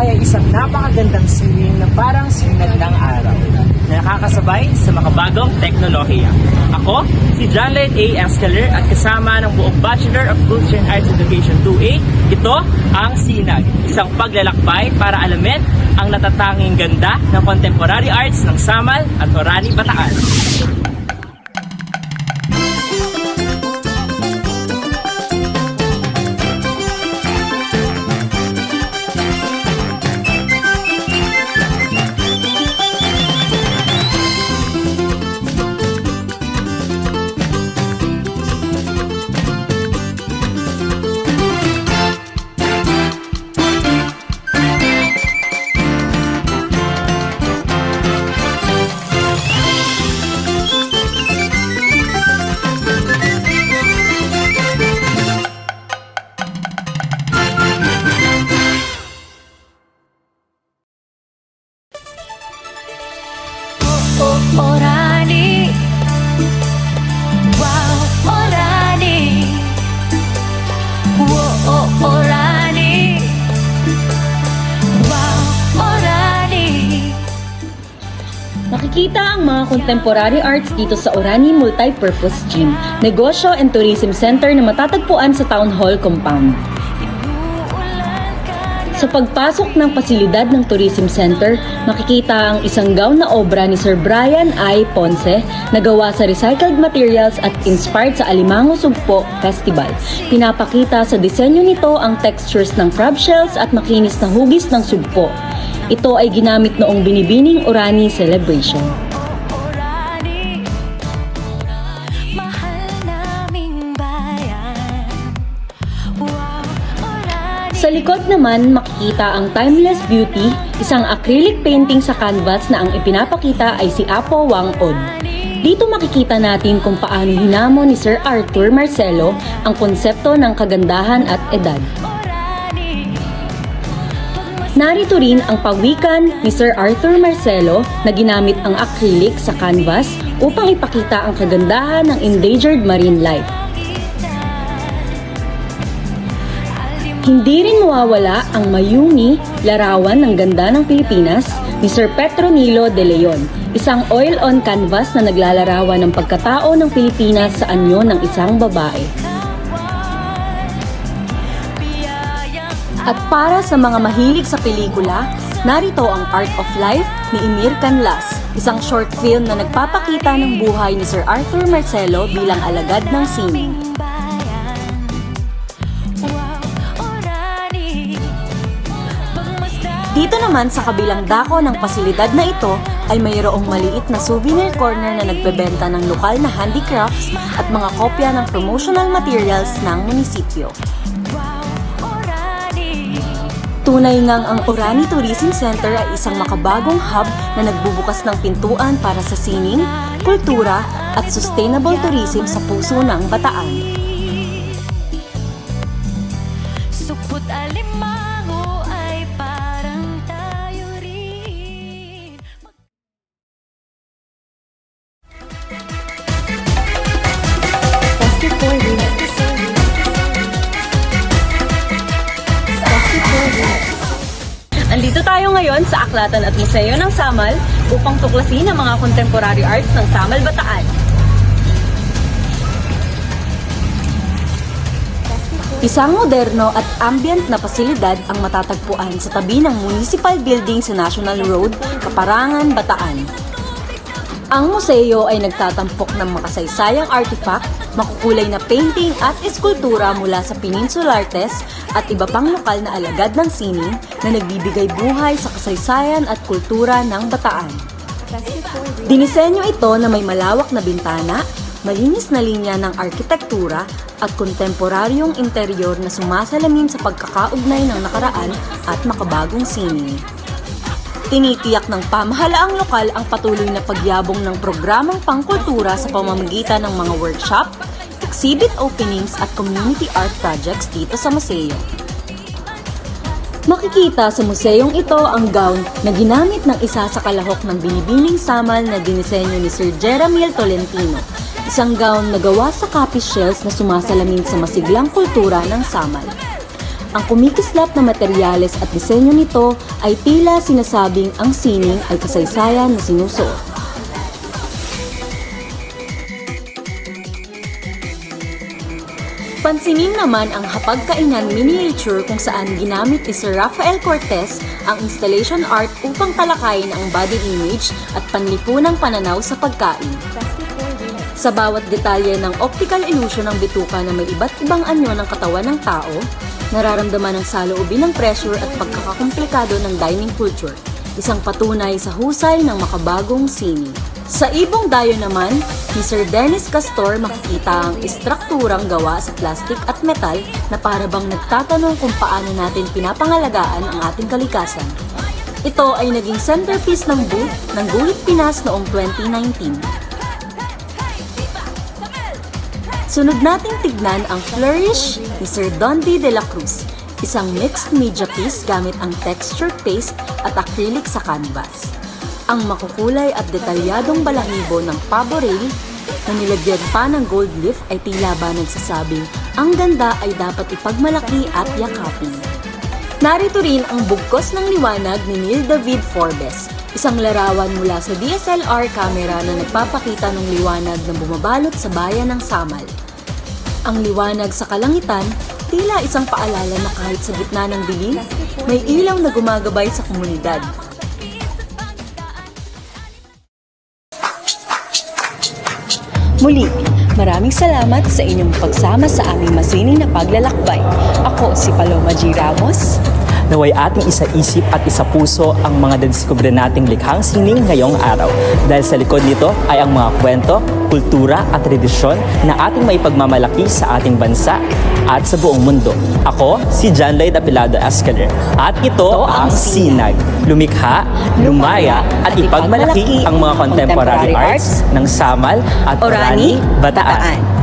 ay isang napakagandang sining na parang sinag ng araw na nakakasabay sa makabagong teknolohiya. Ako, si John Lloyd A. Escaler at kasama ng buong Bachelor of Culture and Arts Education 2A, ito ang Sinag, isang paglalakbay para alamin ang natatanging ganda ng contemporary arts ng Samal at Orani, Bataan. Makikita ang mga contemporary arts dito sa Orani Multipurpose Gym, Negosyo and Tourism Center na matatagpuan sa Town Hall Compound. Sa pagpasok ng pasilidad ng Tourism Center, makikita ang isang gown na obra ni Sir Brian I. Ponce na gawa sa recycled materials at inspired sa Alimango Sugpo Festival. Pinapakita sa disenyo nito ang textures ng crab shells at makinis na hugis ng sugpo. Ito ay ginamit noong binibining Orani Celebration. Sa likod naman, makikita ang Timeless Beauty, isang acrylic painting sa canvas na ang ipinapakita ay si Apo Wang Od. Dito makikita natin kung paano hinamon ni Sir Arthur Marcelo ang konsepto ng kagandahan at edad. Narito rin ang pawikan ni Sir Arthur Marcelo na ginamit ang acrylic sa canvas upang ipakita ang kagandahan ng endangered marine life. Hindi rin mawawala ang Mayuni, larawan ng ganda ng Pilipinas ni Sir Petronilo de Leon, isang oil on canvas na naglalarawan ng pagkatao ng Pilipinas sa anyo ng isang babae. At para sa mga mahilig sa pelikula, narito ang Art of Life ni Emir Canlas, isang short film na nagpapakita ng buhay ni Sir Arthur Marcelo bilang alagad ng sining. Dito naman sa kabilang dako ng pasilidad na ito ay mayroong maliit na souvenir corner na nagbebenta ng lokal na handicrafts at mga kopya ng promotional materials ng munisipyo. Tunay ngang ang Orani Tourism Center ay isang makabagong hub na nagbubukas ng pintuan para sa sining, kultura at sustainable tourism sa puso ng Bataan. Tayo ngayon sa Aklatan at Museo ng Samal upang tuklasin ang mga contemporary arts ng Samal Bataan. Isang moderno at ambient na pasilidad ang matatagpuan sa tabi ng municipal building sa National Road, Kaparangan, Bataan. Ang museo ay nagtatampok ng makasaysayang artifact, makukulay na painting at eskultura mula sa Peninsulartes at iba pang lokal na alagad ng sining na nagbibigay buhay sa kasaysayan at kultura ng Bataan. Dinisenyo ito na may malawak na bintana, malinis na linya ng arkitektura at kontemporaryong interior na sumasalamin sa pagkakaugnay ng nakaraan at makabagong sining. Tinitiyak ng pamahalaang lokal ang patuloy na pagyabong ng programang pangkultura sa pamamagitan ng mga workshop, exhibit openings at community art projects dito sa museo. Makikita sa museong ito ang gown na ginamit ng isa sa kalahok ng binibining samal na dinisenyo ni Sir Jeremiel Tolentino. Isang gown na gawa sa copy shells na sumasalamin sa masiglang kultura ng samal. Ang kumikislap na materyales at disenyo nito ay tila sinasabing ang sining ay kasaysayan na sinusuot. Pansinin naman ang hapagkainan miniature kung saan ginamit ni Sir Rafael Cortez ang installation art upang talakayin ang body image at panlipunang pananaw sa pagkain. Sa bawat detalye ng optical illusion ng bituka na may iba't ibang anyo ng katawan ng tao, nararamdaman ang saloobin ng pressure at pagkakakomplikado ng dining culture, isang patunay sa husay ng makabagong sining. Sa ibong dayo naman, ni Sir Dennis Castor makikita ang istrukturang gawa sa plastik at metal na para bang nagtatanong kung paano natin pinapangalagaan ang ating kalikasan. Ito ay naging centerpiece ng booth ng Guhit Pinas noong 2019. Sunod nating tignan ang Flourish ni Sir Dondi de la Cruz, isang mixed media piece gamit ang texture paste at acrylic sa canvas. Ang makukulay at detalyadong balahibo ng pavo rail na nilagyan pa ng gold leaf ay tila ba nagsasabing ang ganda ay dapat ipagmalaki at yakapin. Narito rin ang bugkos ng liwanag ni Neil David Forbes, isang larawan mula sa DSLR camera na nagpapakita ng liwanag na bumabalot sa bayan ng Samal. Ang liwanag sa kalangitan, tila isang paalala na kahit sa gitna ng dilim, may ilaw na gumagabay sa komunidad. Muli, maraming salamat sa inyong pagsama sa aming masining na paglalakbay. Ako si Paloma G. Ramos. Naway ating isa-isip at isa-puso ang mga nadiskubre nating likhang sining ngayong araw. Dahil sa likod nito ay ang mga kwento, kultura at tradisyon na ating maipagmamalaki sa ating bansa at sa buong mundo. Ako, si John Lloyd Apilado Escaler. At ito ang Sinag. Lumikha, lumaya at ipagmalaki ang mga contemporary arts ng Samal at Orani, Bataan.